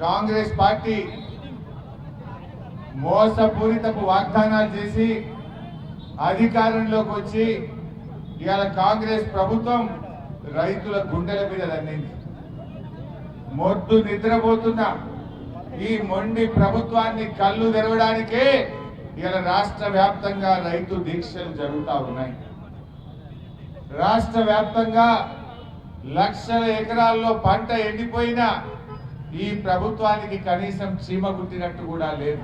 Congress party మోసపూరితపు వాగ్దానాలు చేసి అధికారంలోకి వచ్చి ఇవాళ కాంగ్రెస్ ప్రభుత్వం రైతుల గుండెల మీద దండింది మొద్దు నిద్రపోతున్న ఈ మొండి ప్రభుత్వాన్ని కళ్ళు తెరవడానికే ఇవాళ రాష్ట్ర వ్యాప్తంగా రైతు దీక్షలు జరుగుతూ ఉన్నాయి. రాష్ట్ర వ్యాప్తంగా లక్షల ఎకరాల్లో పంట ఎండిపోయినా ఈ ప్రభుత్వానికి కనీసం చీమ గుట్టినట్టు కూడా లేదు.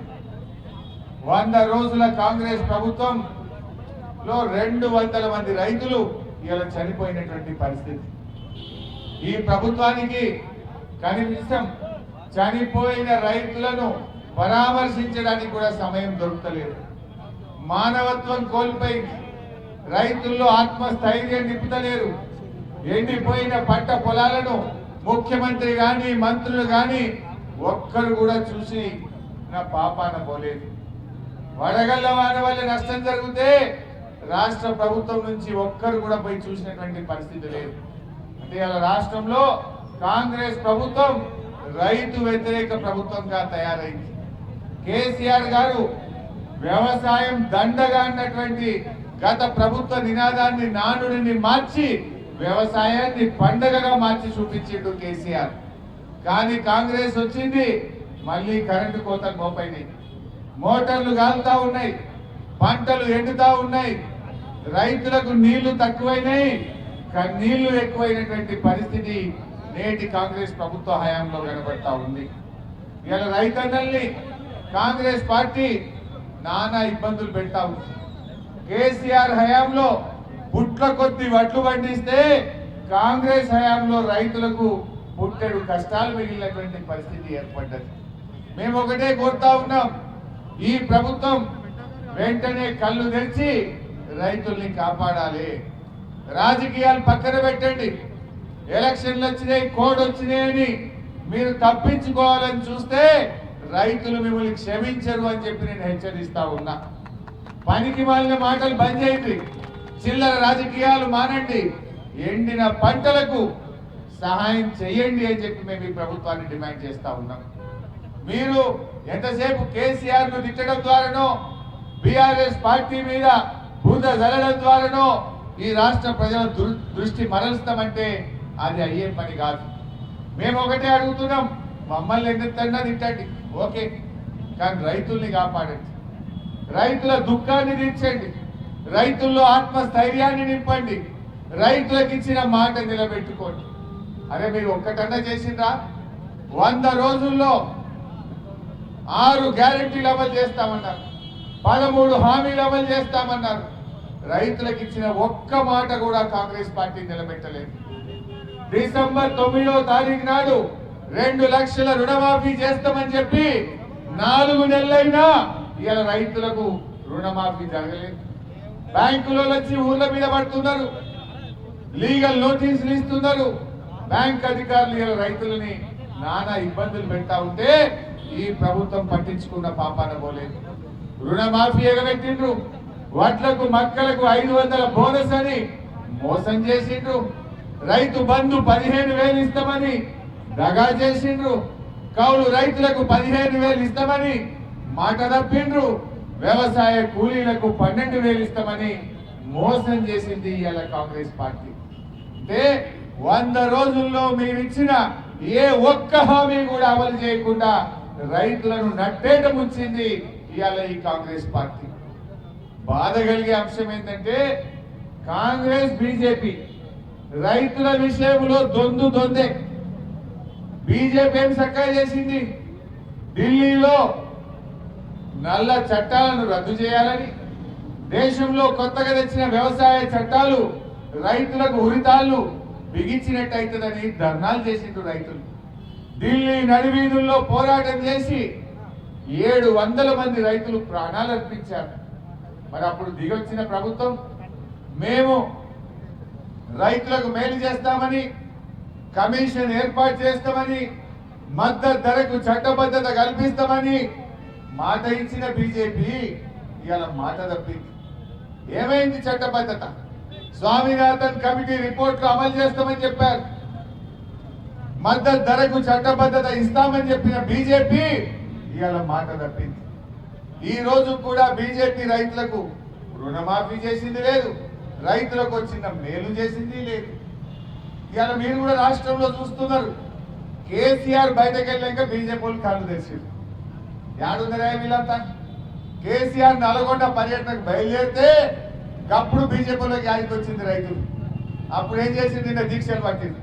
వంద రోజుల కాంగ్రెస్ ప్రభుత్వం లో రెండు వందల మంది రైతులు ఇలా చనిపోయినటువంటి పరిస్థితి. ఈ ప్రభుత్వానికి కనీసం చనిపోయిన రైతులను పరామర్శించడానికి కూడా సమయం దొరుకుతలేదు. మానవత్వం కోల్పోయింది. రైతుల్లో ఆత్మస్థైర్యం నింపుతలేరు. ఎండిపోయిన పంట పొలాలను ముఖ్యమంత్రి గాని మంత్రులు గాని ఒక్కరు కూడా చూసి నా పాపాన పోలేదు. వడగళ్ళ వాన వల్ల నష్టం జరిగితే రాష్ట్ర ప్రభుత్వం నుంచి ఒక్కరు కూడా పోయి చూసినటువంటి పరిస్థితి లేదు. అంటే అలా రాష్ట్రంలో కాంగ్రెస్ ప్రభుత్వం రైతు వ్యతిరేక ప్రభుత్వంగా తయారైంది. కేసీఆర్ గారు వ్యవసాయం దండగా అన్నటువంటి గత ప్రభుత్వ నినాదాన్ని నానుడిని మార్చి వ్యవసాయాన్ని పండగగా మార్చి చూపించిండు కేసీఆర్. కానీ కాంగ్రెస్ వచ్చింది మళ్ళీ కరెంటు కోతలు మోపైనాయి. మోటార్లు కాలుతా ఉన్నాయి పంటలు ఎండుతా ఉన్నాయి రైతులకు నీళ్ళు తక్కువైనాయి. నీళ్ళు ఎక్కువైనటువంటి పరిస్థితి నేటి కాంగ్రెస్ ప్రభుత్వ హయాంలో కనబడతా ఉంది. ఇలా రైతన్నల్ని కాంగ్రెస్ పార్టీ నానా ఇబ్బందులు పెడతా ఉంది. కేసీఆర్ హయాంలో పుట్ల కొద్ది వడ్లు పండిస్తే కాంగ్రెస్ హయాంలో రైతులకు పుట్టెడు కష్టాలు మిగిలినటువంటి పరిస్థితి ఏర్పడ్డది. మేము ఒకటే కోరుతా ఉన్నాం. ఈ ప్రభుత్వం వెంటనే కళ్ళు తెరిచి రైతుల్ని కాపాడాలి. రాజకీయాలు పక్కన పెట్టండి. ఎలక్షన్లు వచ్చినాయి కోడ్ వచ్చినాయని మీరు తప్పించుకోవాలని చూస్తే రైతులు మిమ్మల్ని క్షమించరు అని చెప్పి నేను హెచ్చరిస్తా ఉన్నా. పనికి మాలిన మాటలు బంద్ చేయండి. చిల్లర రాజకీయాలు మానండి. ఎండిన పంటలకు సహాయం చేయండి అని చెప్పి మేము ఈ ప్రభుత్వాన్ని డిమాండ్ చేస్తా ఉన్నాం. మీరు ఎంతసేపు కేసీఆర్ను తిట్టడం ద్వారానో బీఆర్ఎస్ పార్టీ మీద బూద జరగడం ద్వారానో ఈ రాష్ట్ర ప్రజల దృష్టి మరలిస్తామంటే అది అయ్యే పని కాదు. మేము ఒకటే అడుగుతున్నాం మమ్మల్ని ఎందుకన్నా తిట్టండి? ఓకే. కానీ రైతుల్ని కాపాడండి. రైతుల దుఃఖాన్ని తీర్చండి. రైతుల్లో ఆత్మస్థైర్యాన్ని నింపండి. రైతులకు ఇచ్చిన మాట నిలబెట్టుకోండి. అరే మీరు ఒక్కటన్నా చేసిండ్రా? వంద రోజుల్లో ఆరు గ్యారెంటీలు అమలు చేస్తామన్నారు. పదమూడు హామీలు అమలు చేస్తామన్నారు. రైతులకు ఇచ్చిన ఒక్క మాట కూడా కాంగ్రెస్ పార్టీ నిలబెట్టలేదు. డిసెంబర్ తొమ్మిదో తారీఖు నాడు రెండు లక్షల రుణమాఫీ చేస్తామని చెప్పి నాలుగు నెలలైనా ఇలా రైతులకు రుణమాఫీ జరగలేదు. బ్యాంకులో వచ్చి ఊర్ల మీద పడుతున్నారు. లీగల్ నోటీసులు ఇస్తున్నారు. బ్యాంక్ అధికారులు రైతులని నానా ఇబ్బందులు పెడతా ఉంటే ఈ ప్రభుత్వం పట్టించుకున్న పాపాన పోలేదు. రుణమాఫీ ఎగబెట్టిండ్రు. వడ్లకు మక్కలకు ఐదు వందల బోనస్ అని మోసం చేసిండ్రు. రైతు బంధు పదిహేను వేలు ఇస్తామని దగా చేసిండ్రు. కౌలు రైతులకు పదిహేను వేలు ఇస్తామని మాట తప్పిండ్రు. వ్యవసాయ కూలీలకు పన్నెండు వేలు ఇస్తామని మోసం చేసింది ఇవాళ కాంగ్రెస్ పార్టీ. అంటే వంద రోజుల్లో మీరు ఇచ్చిన ఏ ఒక్క హామీ కూడా అమలు చేయకుండా రైతులను నట్టేట ముంచింది ఇవాళ ఈ కాంగ్రెస్ పార్టీ. బాధ కలిగే అంశం ఏంటంటే కాంగ్రెస్ బీజేపీ రైతుల విషయంలో దొందు దొందే. బీజేపీ ఏం చక్కగా చేసింది? ఢిల్లీలో నల్ల చట్టాలను రద్దు చేయాలని దేశంలో కొత్తగా తెచ్చిన వ్యవసాయ చట్టాలు రైతులకు ఉరితాళ్ళు బిగించినట్టయితుందని ధర్నాలు చేసిండ్రు రైతులు. ఢిల్లీ నడివీధుల్లో పోరాటం చేసి ఏడు వందల మంది రైతులు ప్రాణాలు అర్పించారు. మరి అప్పుడు దిగొచ్చిన ప్రభుత్వం మేము రైతులకు మేలు చేస్తామని కమిషన్ ఏర్పాటు చేస్తామని మద్దతు ధరకు చట్టబద్ధత కల్పిస్తామని మాట ఇచ్చిన బీజేపీ ఇవాళ మాట తప్పింది. ఏమైంది చట్టబద్ధత స్వామినాథన్ కమిటీ రిపోర్ట్లు అమలు చేస్తామని చెప్పారు. మద్దతు ధరకు చట్టబద్ధత ఇస్తామని చెప్పిన బీజేపీ ఇవాళ మాట తప్పింది. ఈ రోజు కూడా బీజేపీ రైతులకు రుణమాఫీ చేసింది లేదు. రైతులకు వచ్చిన మేలు చేసింది లేదు. ఇవాళ మీరు కూడా రాష్ట్రంలో చూస్తున్నారు. కేసీఆర్ బయటకు వెళ్ళాక బీజేపీ వాళ్ళు కాళ్ళు తెచ్చింది యాడుందరా వీళ్ళంతా? కేసీఆర్ నల్గొండ పర్యటనకు బయలుదేరితే అప్పుడు బీజేపీలోకి యాదికి వచ్చింది రైతులు. అప్పుడు ఏం చేసింది? నిన్న దీక్షలు పట్టింది.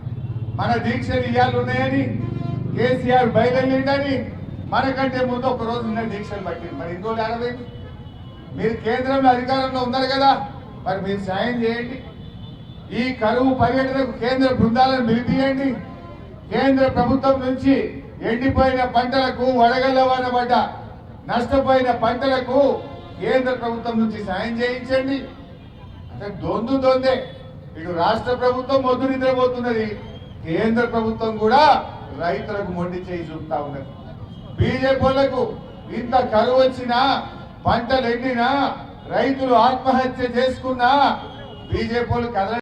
మన దీక్షలు ఇవాళ ఉన్నాయని కేసీఆర్ బయలుదేరిందని మనకంటే ముందు ఒక రోజు నిన్న దీక్షలు పట్టింది. మరి ఇంకో ఏడవేది? మీరు కేంద్రంలో అధికారంలో ఉన్నారు కదా మరి మీరు సాయం చేయండి. ఈ కరువు పర్యటనకు కేంద్ర బృందాలను పిలిపియండి. కేంద్ర ప్రభుత్వం నుంచి ఎండిపోయిన పంటలకు వడగళ్ళ వాన పడ్డ నష్టపోయిన పంటలకు కేంద్ర ప్రభుత్వం నుంచి సాయం చేయించండి. అంటే దొందు దొందే. ఇటు రాష్ట్ర ప్రభుత్వం మొద్దు నిద్రపోతున్నది. కేంద్ర ప్రభుత్వం కూడా రైతులకు మొండి చేయి చూపుతా ఉన్నది. బీజేపీలకు ఇంత కరువు వచ్చినా పంటలు ఎండినా రైతులు ఆత్మహత్య చేసుకున్నా బీజేపీలు కదల